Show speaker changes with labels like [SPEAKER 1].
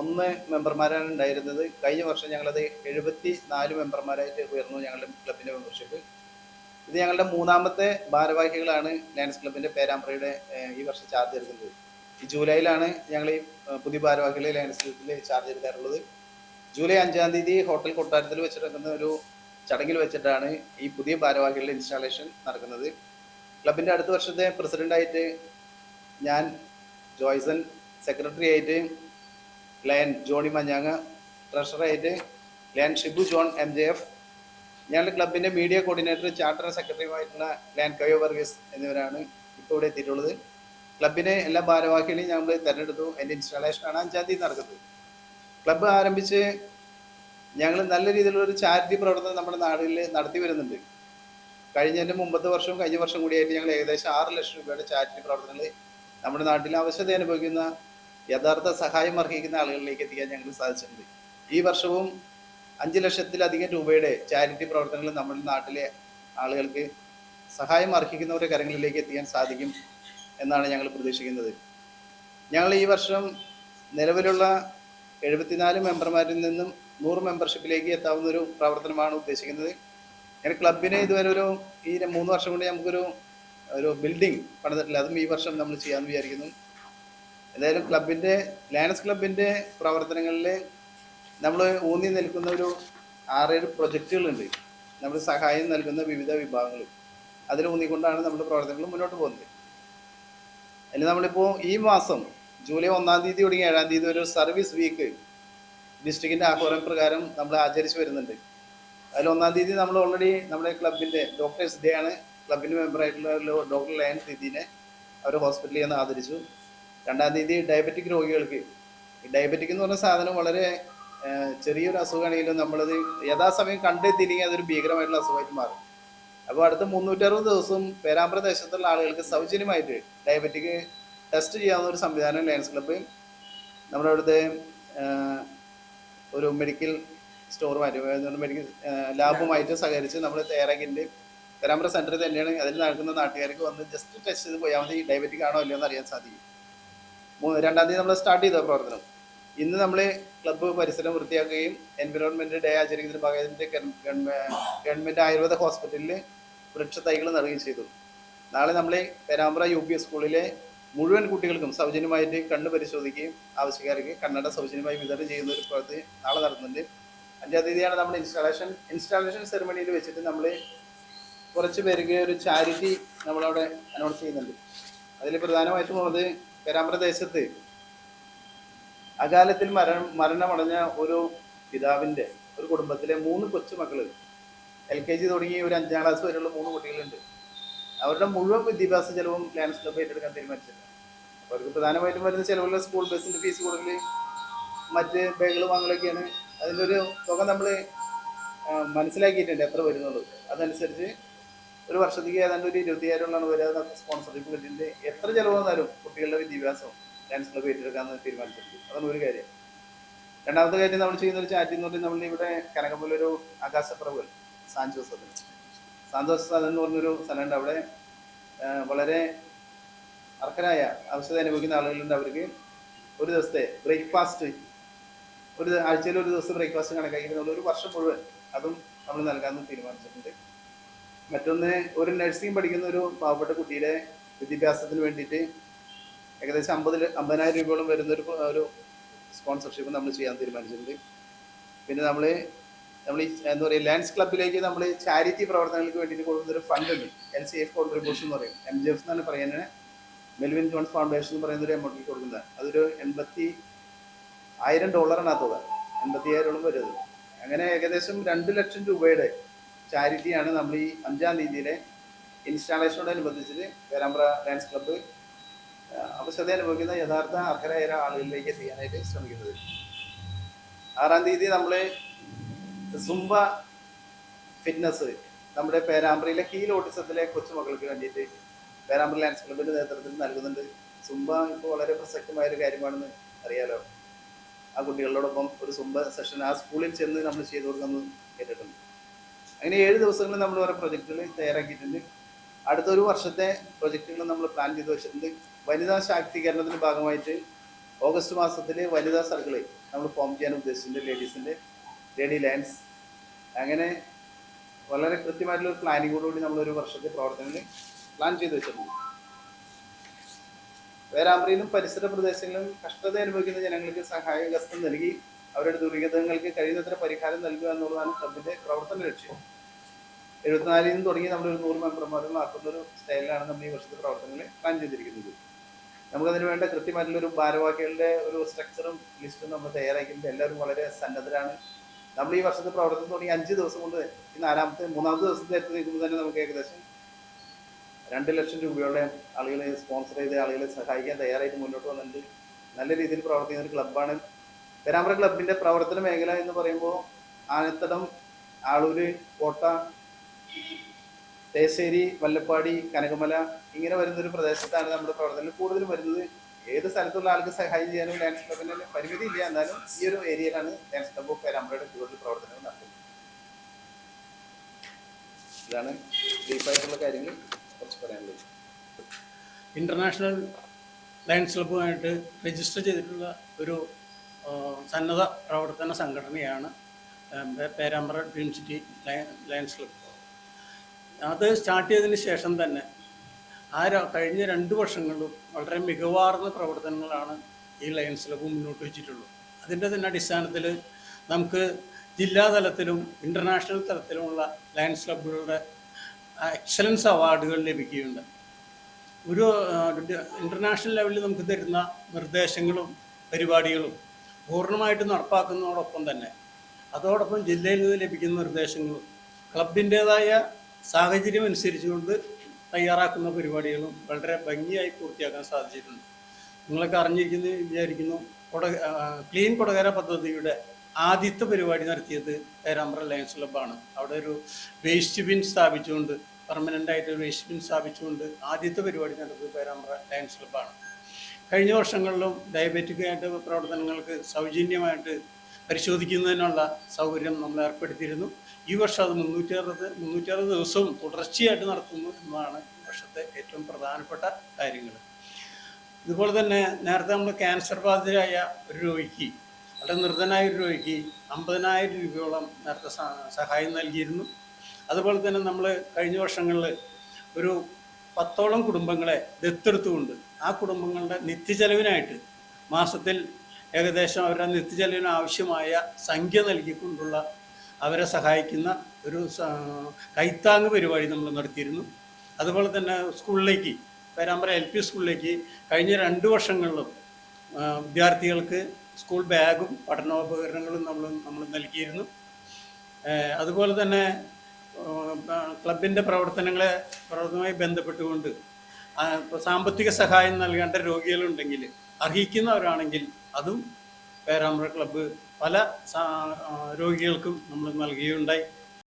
[SPEAKER 1] ഒന്ന് മെമ്പർമാരാണ് ഉണ്ടായിരുന്നത്. കഴിഞ്ഞ വർഷം ഞങ്ങളത് എഴുപത്തി നാല് മെമ്പർമാരായിട്ട് ഉയർന്നു ഞങ്ങളുടെ ക്ലബിന്റെ മെമ്പർഷിപ്പ്. ഇത് ഞങ്ങളുടെ മൂന്നാമത്തെ ഭാരവാഹികളാണ് ലയൺസ് ക്ലബിന്റെ പേരാമ്പ്രയുടെ ഈ വർഷം ചാർജ് എടുക്കുന്നത്. ഈ ജൂലൈയിലാണ് ഞങ്ങൾ ഈ പുതിയ ഭാരവാഹികളെ ലയൺസ് ക്ലബിൽ ചാർജ് എടുക്കാറുള്ളത്. ജൂലൈ അഞ്ചാം തീയതി ഹോട്ടൽ കൊട്ടാരത്തിൽ വെച്ച് ഒരു ചടങ്ങിൽ വെച്ചിട്ടാണ് ഈ പുതിയ ഭാരവാഹികളുടെ ഇൻസ്റ്റാളേഷൻ നടക്കുന്നത്. ക്ലബിന്റെ അടുത്ത വർഷത്തെ പ്രസിഡന്റായിട്ട് ഞാൻ ജോയ്സൺ സെക്രട്ടറി ആയിട്ട് ലയൻ ജോണി മഞ്ഞാങ്ങ ട്രഷറായിട്ട് lion Shibu John M J F ഞങ്ങളുടെ ക്ലബിന്റെ മീഡിയ കോർഡിനേറ്റർ ചാർട്ടർ സെക്രട്ടറിയുമായിട്ടുള്ള ലയൻ കയോ വർഗീസ് എന്നിവരാണ് ഇപ്പോൾ ഇവിടെ എത്തിയിട്ടുള്ളത്. ക്ലബിനെ എല്ലാ ഭാരവാഹികളെയും ഞങ്ങൾ തിരഞ്ഞെടുത്തു. എന്റെ ഇൻസ്റ്റാളേഷനാണ് അഞ്ചാം തീയതി നടക്കുന്നത്. ക്ലബ്ബ് ആരംഭിച്ച് ഞങ്ങൾ നല്ല രീതിയിലുള്ള ഒരു ചാരിറ്റി പ്രവർത്തനം നമ്മുടെ നാടിൽ നടത്തി വരുന്നുണ്ട്. കഴിഞ്ഞതിന്റെ മുമ്പത്തെ വർഷവും കഴിഞ്ഞ വർഷം കൂടിയായിട്ട് ഞങ്ങൾ ഏകദേശം ആറ് ലക്ഷം രൂപയുടെ ചാരിറ്റി പ്രവർത്തനങ്ങൾ നമ്മുടെ നാട്ടിൽ അവശത അനുഭവിക്കുന്ന യഥാർത്ഥ സഹായം അർഹിക്കുന്ന ആളുകളിലേക്ക് എത്തിക്കാൻ ഞങ്ങൾ സാധിച്ചിട്ടുണ്ട്. ഈ വർഷവും അഞ്ച് ലക്ഷത്തിലധികം രൂപയുടെ ചാരിറ്റി പ്രവർത്തനങ്ങൾ നമ്മുടെ നാട്ടിലെ ആളുകൾക്ക് സഹായം അർഹിക്കുന്നവരുടെ കരങ്ങളിലേക്ക് എത്തിക്കാൻ സാധിക്കും എന്നാണ് ഞങ്ങൾ പ്രതീക്ഷിക്കുന്നത്. ഞങ്ങൾ ഈ വർഷം നിലവിലുള്ള എഴുപത്തിനാല് മെമ്പർമാരിൽ നിന്നും നൂറ് മെമ്പർഷിപ്പിലേക്ക് എത്താവുന്ന ഒരു പ്രവർത്തനമാണ് ഉദ്ദേശിക്കുന്നത്. ഞാൻ ക്ലബിന് ഇതുവരെ ഒരു ഈ മൂന്ന് വർഷം കൊണ്ട് നമുക്കൊരു ഒരു ബിൽഡിംഗ് പണിതിട്ടില്ല. അതും ഈ വർഷം നമ്മൾ ചെയ്യാമെന്ന് വിചാരിക്കുന്നു. എന്തായാലും ക്ലബിന്റെ ലയൺസ് ക്ലബിന്റെ പ്രവർത്തനങ്ങളിൽ നമ്മൾ ഊന്നി നിൽക്കുന്ന ഒരു ആറേഴ് പ്രൊജക്റ്റുകളുണ്ട് നമ്മൾ സഹായം നൽകുന്ന വിവിധ വിഭാഗങ്ങൾ അതിൽ ഊന്നിക്കൊണ്ടാണ് നമ്മുടെ പ്രവർത്തനങ്ങൾ മുന്നോട്ട് പോകുന്നത്. അതിൽ നമ്മളിപ്പോൾ ഈ മാസം ജൂലൈ ഒന്നാം തീയതി തുടങ്ങി ഏഴാം തീയതി ഒരു സർവീസ് വീക്ക് ഡിസ്ട്രിക്റ്റിന്റെ ആഹ്വാനം പ്രകാരം നമ്മൾ ആചരിച്ചു വരുന്നുണ്ട്. അതിൽ ഒന്നാം തീയതി നമ്മൾ ഓൾറെഡി നമ്മുടെ ക്ലബിന്റെ ഡോക്ടേഴ്സ് ഡേ ആണ്. ക്ലബിന്റെ മെമ്പറായിട്ടുള്ള ഡോക്ടർ ലയൻ തീതിനെ അവർ ഹോസ്പിറ്റലിൽ നിന്ന് ആദരിച്ചു. രണ്ടാം തീയതി ഡയബറ്റിക് രോഗികൾക്ക്. ഡയബറ്റിക് എന്ന് പറഞ്ഞ സാധനം വളരെ ചെറിയൊരു അസുഖമാണെങ്കിലും നമ്മളത് യഥാസമയം കണ്ടെത്തിയില്ലെങ്കിൽ അതൊരു ഭീകരമായിട്ടുള്ള അസുഖമായിട്ട് മാറും. അപ്പോൾ അടുത്ത മുന്നൂറ്ററുപത് ദിവസവും പേരാമ്പ്ര ദേശത്തുള്ള ആളുകൾക്ക് സൗജന്യമായിട്ട് ഡയബറ്റിക് ടെസ്റ്റ് ചെയ്യാവുന്ന ഒരു സംവിധാനം ലയൺസ് ക്ലബ്ബ് നമ്മുടെ അവിടുത്തെ ഒരു മെഡിക്കൽ സ്റ്റോറുമായിട്ട് മെഡിക്കൽ ലാബുമായിട്ട് സഹകരിച്ച് നമ്മൾ തയ്യാറാക്കിന്റെ പേരാമ്പ്ര സെന്ററിൽ തന്നെയാണ് അതിൽ നടക്കുന്ന നാട്ടുകാർക്ക് വന്ന് ജസ്റ്റ് ടെസ്റ്റ് ചെയ്ത് പോയാൽ മതി. ഡയബറ്റിക് ആണോ ഇല്ലയോ എന്ന് അറിയാൻ സാധിക്കും. രണ്ടാം തീയതി നമ്മൾ സ്റ്റാർട്ട് ചെയ്ത പ്രവർത്തനം. ഇന്ന് നമ്മൾ ക്ലബ്ബ് പരിസരം വൃത്തിയാക്കുകയും എൻവിറോൺമെന്റ് ഡേ ആചരിക്കുന്നതിന് ഭാഗമായിട്ട് ഗവൺമെന്റ് ആയുർവേദ ഹോസ്പിറ്റലിൽ വൃക്ഷ തൈകൾ നൽകുകയും ചെയ്തു. നാളെ നമ്മൾ പേരാമ്പ്ര യു പി സ്കൂളിലെ മുഴുവൻ കുട്ടികൾക്കും സൗജന്യമായിട്ട് കണ്ണ് പരിശോധിക്കുകയും ആവശ്യക്കാർക്ക് കണ്ണട സൗജന്യമായി വിതരണം ചെയ്യുന്ന ഒരു പ്രവൃത്തി നാളെ നടത്തുന്നുണ്ട് അഞ്ചാം തീയതിയാണ് നമ്മൾ ഇൻസ്റ്റാളേഷൻ ഇൻസ്റ്റാളേഷൻ സെറമണിയിൽ വെച്ചിട്ട് നമ്മൾ കുറച്ച് പേർക്ക് ഒരു ചാരിറ്റി നമ്മളവിടെ അനൗൺസ് ചെയ്യുന്നുണ്ട്. അതിൽ പ്രധാനമായിട്ടും ഉള്ളത് പേരാമ്പ്ര ദേശത്ത് അകാലത്തിൽ മരണം മരണമടഞ്ഞ ഒരു പിതാവിന്റെ ഒരു കുടുംബത്തിലെ മൂന്ന് കൊച്ചുമക്കൾ എൽ കെ ജി തുടങ്ങി ഒരു അഞ്ചാം ക്ലാസ് വരെയുള്ള മൂന്ന് കുട്ടികളുണ്ട്. അവരുടെ മുഴുവൻ വിദ്യാഭ്യാസ ചെലവും ലയൺസ് ക്ലബ്ബ് ഏറ്റെടുക്കാൻ തീരുമാനിച്ചില്ല അപ്പോൾ അവർക്ക് പ്രധാനമായിട്ടും വരുന്ന ചിലവുള്ള സ്കൂൾ ബസ്സിന്റെ ഫീസ് കൂടുതൽ മറ്റ് ബാഗുകൾ വാങ്ങലൊക്കെയാണ്. അതിന്റെ ഒരു തുക നമ്മൾ മനസ്സിലാക്കിയിട്ടുണ്ട് എത്ര വരുന്നുള്ളൂ അതനുസരിച്ച് ഒരു വർഷത്തേക്ക് ഏതാണ്ട് ഒരു ഇരുപത്തിയായിരമുള്ളതാണ് വരാതെ സ്പോൺസർഷിപ്പ് കിട്ടിയിട്ടുണ്ട്. എത്ര ചിലവ് വന്നാലും കുട്ടികളുടെ വിദ്യാഭ്യാസം ഡാൻസ് ഏറ്റെടുക്കാമെന്ന് തീരുമാനിച്ചിട്ടുണ്ട്. അതാണ് ഒരു കാര്യം. രണ്ടാമത്തെ കാര്യം നമ്മൾ ചെയ്യുന്ന ഒരു ചാറ്റ് എന്ന് പറഞ്ഞാൽ നമ്മൾ ഇവിടെ കനകമ്പലൊരു ഒരു സാഞ്ചോസ് അതിന് സാന്തോസ് സദൻ എന്ന് പറഞ്ഞൊരു സ്ഥലമുണ്ട്. അവിടെ വളരെ അർഹരായ അവസ്ഥ അനുഭവിക്കുന്ന ആളുകളുണ്ട് അവർക്ക്. ഒരു ദിവസത്തെ ബ്രേക്ക്ഫാസ്റ്റ് ഒരു ആഴ്ചയിൽ ഒരു ദിവസം ബ്രേക്ക്ഫാസ്റ്റ് കണക്കാക്കി ഒരു വർഷം മുഴുവൻ അതും നമ്മൾ നൽകാമെന്ന് തീരുമാനിച്ചിട്ടുണ്ട്. മറ്റൊന്ന് ഒരു നഴ്സിംഗ് പഠിക്കുന്ന ഒരു പാവപ്പെട്ട കുട്ടിയുടെ വിദ്യാഭ്യാസത്തിന് വേണ്ടിയിട്ട് ഏകദേശം അമ്പത് അമ്പതിനായിരം രൂപയോളം വരുന്ന ഒരു ഒരു സ്പോൺസർഷിപ്പ് നമ്മൾ ചെയ്യാൻ തീരുമാനിച്ചിട്ടുണ്ട്. പിന്നെ നമ്മൾ നമ്മൾ ഈ എന്താ പറയുക ലയൻസ് ക്ലബിലേക്ക് നമ്മൾ ചാരിറ്റി പ്രവർത്തനങ്ങൾക്ക് വേണ്ടിയിട്ട് കൊടുക്കുന്ന ഒരു ഫണ്ട് ഉണ്ട്. എൽ സി എഫ് കോൺട്രിബ്യൂഷൻ എന്ന് പറയും. എം ജി എഫ് എന്നാണ് പറയുന്നത്. മെൽവിൻ ജോൺസ് ഫൗണ്ടേഷൻ എന്ന് പറയുന്ന ഒരു എമൗണ്ടിൽ കൊടുക്കുന്നത് അതൊരു എൺപത്തി ആയിരം ഡോളറാണ് ആ തുക. എൺപത്തിയായിരോളം വരുന്നത്. അങ്ങനെ ഏകദേശം രണ്ട് ലക്ഷം രൂപയുടെ ചാരിറ്റിയാണ് നമ്മൾ ഈ അഞ്ചാം തീയതിയിലെ ഇൻസ്റ്റാളേഷനോടനുബന്ധിച്ചിട്ട് പേരാമ്പ്ര ഡാൻസ് ക്ലബ്ബ് അവശത അനുഭവിക്കുന്ന യഥാർത്ഥ അർഹരായ ആളുകളിലേക്ക് എത്തിക്കാനായിട്ട് ശ്രമിക്കുന്നത്. ആറാം തീയതി നമ്മൾ സുംബ ഫിറ്റ്നസ് നമ്മുടെ പേരാമ്പ്രയിലെ ഹീൽ ഓട്ടിസത്തിലെ കൊച്ചുമക്കൾക്ക് വേണ്ടിയിട്ട് പേരാമ്പ്ര ലാൻഡ്സ് ക്ലബിന്റെ നേതൃത്വത്തിൽ നൽകുന്നുണ്ട്. സുംബ ഇപ്പോൾ വളരെ പ്രസക്തമായ ഒരു കാര്യമാണെന്ന് അറിയാലോ. ആ കുട്ടികളോടൊപ്പം ഒരു സുംബ സെഷൻ ആ സ്കൂളിൽ ചെന്ന് നമ്മൾ ചെയ്തു കൊടുക്കുന്നത് കേട്ടിട്ടുണ്ട്. അങ്ങനെ ഏഴ് ദിവസങ്ങളിൽ നമ്മൾ ഓരോ പ്രൊജക്റ്റുകൾ തയ്യാറാക്കിയിട്ടുണ്ട്. അടുത്ത ഒരു വർഷത്തെ പ്രൊജക്റ്റുകൾ നമ്മൾ പ്ലാൻ ചെയ്ത് വെച്ചിട്ടുണ്ട്. വനിതാ ശാക്തീകരണത്തിന്റെ ഭാഗമായിട്ട് ഓഗസ്റ്റ് മാസത്തിൽ വനിതാ സർക്കിളിൽ നമ്മൾ ഫോം ചെയ്യാൻ ഉദ്ദേശിച്ചിട്ടുണ്ട് ലേഡീസിന്റെ ലേഡി ലയൻസ് അങ്ങനെ വളരെ കൃത്യമായിട്ടുള്ള ഒരു പ്ലാനിങ്ങോടുകൂടി നമ്മൾ ഒരു വർഷത്തെ പ്രവർത്തനങ്ങൾ പ്ലാൻ ചെയ്ത് വെച്ചിട്ടുണ്ട്. വേരാമ്പ്രയിലും പരിസര പ്രദേശങ്ങളിലും കഷ്ടത അനുഭവിക്കുന്ന ജനങ്ങൾക്ക് സഹായ സഹായഹസ്തം നൽകി അവരുടെ ദുരിതങ്ങൾക്ക് കഴിയുന്നത്ര പരിഹാരം നൽകുക എന്നുള്ളതാണ് ക്ലബിന്റെ പ്രവർത്തന ലക്ഷ്യം. എഴുപത്തിനാലിൽ നിന്ന് തുടങ്ങി നമ്മൾ ഒരു നൂറ് മെമ്പർമാരും ആക്കുന്ന ഒരു സ്റ്റൈലിലാണ് നമ്മൾ ഈ വർഷത്തെ പ്രവർത്തനങ്ങൾ പ്ലാൻ ചെയ്തിരിക്കുന്നത്. നമുക്കതിന് വേണ്ട കൃത്യമായിട്ടുള്ള ഒരു ഭാരവാഹികളുടെ ഒരു സ്ട്രക്ചറും ലിസ്റ്റും നമ്മൾ തയ്യാറാക്കിയിട്ടുണ്ട്. എല്ലാവരും വളരെ സന്നദ്ധരാണ്. നമ്മൾ ഈ വർഷത്തെ പ്രവർത്തനം തുടങ്ങി അഞ്ച് ദിവസം കൊണ്ട് ഈ നാലാമത്തെ മൂന്നാമത്തെ ദിവസത്തെ എത്തി നിൽക്കുമ്പോൾ തന്നെ നമുക്ക് ഏകദേശം രണ്ട് ലക്ഷം രൂപയോടെ ആളുകളെ സ്പോൺസർ ചെയ്ത് ആളുകളെ സഹായിക്കാൻ തയ്യാറായിട്ട് മുന്നോട്ട് വന്നിട്ടുണ്ട്. നല്ല രീതിയിൽ പ്രവർത്തിക്കുന്ന ഒരു ക്ലബ്ബാണ് പെരാമ്പ്ര ക്ലബിന്റെ പ്രവർത്തന മേഖല എന്ന് പറയുമ്പോൾ ആനത്തടം ആളൂര് കോട്ട തേശ്ശേരി വല്ലപ്പാടി കനകമല ഇങ്ങനെ വരുന്ന ഒരു പ്രദേശത്താണ് നമ്മുടെ പ്രവർത്തനം കൂടുതലും വരുന്നത്. ഏത് സ്ഥലത്തുള്ള ആൾക്ക് സഹായം ചെയ്യാനും ഡാൻസ് ക്ലബിന് പരിമിതി ഇല്ല. എന്നാലും ഈ ഒരു ഏരിയയിലാണ് ഡാൻസ് ക്ലബ് ഓഫ് പേരാമ്പ്രയുടെ കൂടുതൽ പ്രവർത്തനങ്ങൾ നടത്തുന്നത്. ഇതാണ് ഡീപ്പായിട്ടുള്ള കാര്യങ്ങൾ. കുറച്ച് പറയാനുള്ളത്.
[SPEAKER 2] ഇന്റർനാഷണൽ ഡാൻസ് ക്ലബ്ബുമായിട്ട് രജിസ്റ്റർ ചെയ്തിട്ടുള്ള ഒരു സന്നദ്ധ പ്രവർത്തന സംഘടനയാണ് പേരാമ്പ്ര ഡ്രീം സിറ്റി ലയ- ലയൺസ് ക്ലബ്ബ് അത് സ്റ്റാർട്ട് ചെയ്തതിന് ശേഷം തന്നെ ആ കഴിഞ്ഞ രണ്ട് വർഷങ്ങളിലും വളരെ മികവാർന്ന പ്രവർത്തനങ്ങളാണ് ഈ ലയൺസ് ക്ലബ്ബ് മുന്നോട്ട് വെച്ചിട്ടുള്ളത്. അതിന്റെ തന്നെ അടിസ്ഥാനത്തിൽ നമുക്ക് ജില്ലാ തലത്തിലും ഇന്റർനാഷണൽ തലത്തിലുമുള്ള ലയൺസ് ക്ലബ്ബുകളുടെ എക്സലൻസ് അവാർഡുകൾ ലഭിക്കുകയുണ്ട്. ഒരു ഇന്റർനാഷണൽ ലെവലിൽ നമുക്ക് തരുന്ന നിർദ്ദേശങ്ങളും പരിപാടികളും പൂർണമായിട്ട് നടപ്പാക്കുന്നതോടൊപ്പം തന്നെ അതോടൊപ്പം ജില്ലയിൽ നിന്ന് ലഭിക്കുന്ന നിർദ്ദേശങ്ങളും ക്ലബിന്റേതായ സാഹചര്യം അനുസരിച്ചുകൊണ്ട് തയ്യാറാക്കുന്ന പരിപാടികളും വളരെ ഭംഗിയായി പൂർത്തിയാക്കാൻ സാധിച്ചിട്ടുണ്ട്. നിങ്ങളൊക്കെ അറിഞ്ഞിരിക്കുന്ന വിചാരിക്കുന്നു കൊട ക്ലീൻ കൊടകര പദ്ധതിയുടെ ആദ്യത്തെ പരിപാടി നടത്തിയത് പേരാമ്പ്ര ലയൻസ് ക്ലബ്ബാണ് അവിടെ ഒരു വേസ്റ്റ് ബിൻ സ്ഥാപിച്ചുകൊണ്ട് പെർമനന്റ് ആയിട്ട് വേസ്റ്റ് ബിൻ സ്ഥാപിച്ചുകൊണ്ട് ആദ്യത്തെ പരിപാടി നടത്തിയത് പേരാമ്പ്ര ലയൻസ് ക്ലബ്ബാണ് കഴിഞ്ഞ വർഷങ്ങളിലും ഡയബറ്റിക് ആയിട്ട് പ്രവർത്തനങ്ങൾക്ക് സൗജന്യമായിട്ട് പരിശോധിക്കുന്നതിനുള്ള സൗകര്യം നമ്മൾ ഏർപ്പെടുത്തിയിരുന്നു. ഈ വർഷം അത് മുന്നൂറ്റി അറുപത് മുന്നൂറ്റി അറുപത് ദിവസവും തുടർച്ചയായിട്ട് നടത്തുന്നു എന്നതാണ് ഈ വർഷത്തെ ഏറ്റവും പ്രധാനപ്പെട്ട കാര്യങ്ങൾ. ഇതുപോലെ തന്നെ നേരത്തെ നമ്മൾ ക്യാൻസർ ബാധിതരായ ഒരു രോഗിക്ക് വളരെ നിർദ്ധനായ ഒരു രോഗിക്ക് അമ്പതിനായിരം രൂപയോളം നേരത്തെ സഹായം നൽകിയിരുന്നു. അതുപോലെ തന്നെ നമ്മൾ കഴിഞ്ഞ വർഷങ്ങളിൽ ഒരു പത്തോളം കുടുംബങ്ങളെ ദത്തെടുത്തുകൊണ്ട് ആ കുടുംബങ്ങളുടെ നിത്യചെലവിനായിട്ട് മാസത്തിൽ ഏകദേശം അവരുടെ നിത്യചെലവിന് ആവശ്യമായ സംഖ്യ നൽകിക്കൊണ്ടുള്ള അവരെ സഹായിക്കുന്ന ഒരു കൈത്താങ് പരിപാടി നമ്മൾ നടത്തിയിരുന്നു. അതുപോലെ തന്നെ സ്കൂളിലേക്ക് പേരാമ്പ്ര എൽ പി സ്കൂളിലേക്ക് കഴിഞ്ഞ രണ്ട് വർഷങ്ങളിലും വിദ്യാർത്ഥികൾക്ക് സ്കൂൾ ബാഗും പഠനോപകരണങ്ങളും നമ്മൾ നമ്മൾ നൽകിയിരുന്നു. അതുപോലെ തന്നെ ക്ലബിന്റെ പ്രവർത്തനങ്ങളെ പ്രവർത്തനവുമായി ബന്ധപ്പെട്ടുകൊണ്ട് സാമ്പത്തിക സഹായം നൽകേണ്ട രോഗികളുണ്ടെങ്കിൽ അർഹിക്കുന്നവരാണെങ്കിൽ അതും പേരാമ്പ്ര ക്ലബ്ബ് പല രോഗികൾക്കും നമ്മൾ നൽകുകയുണ്ടായി.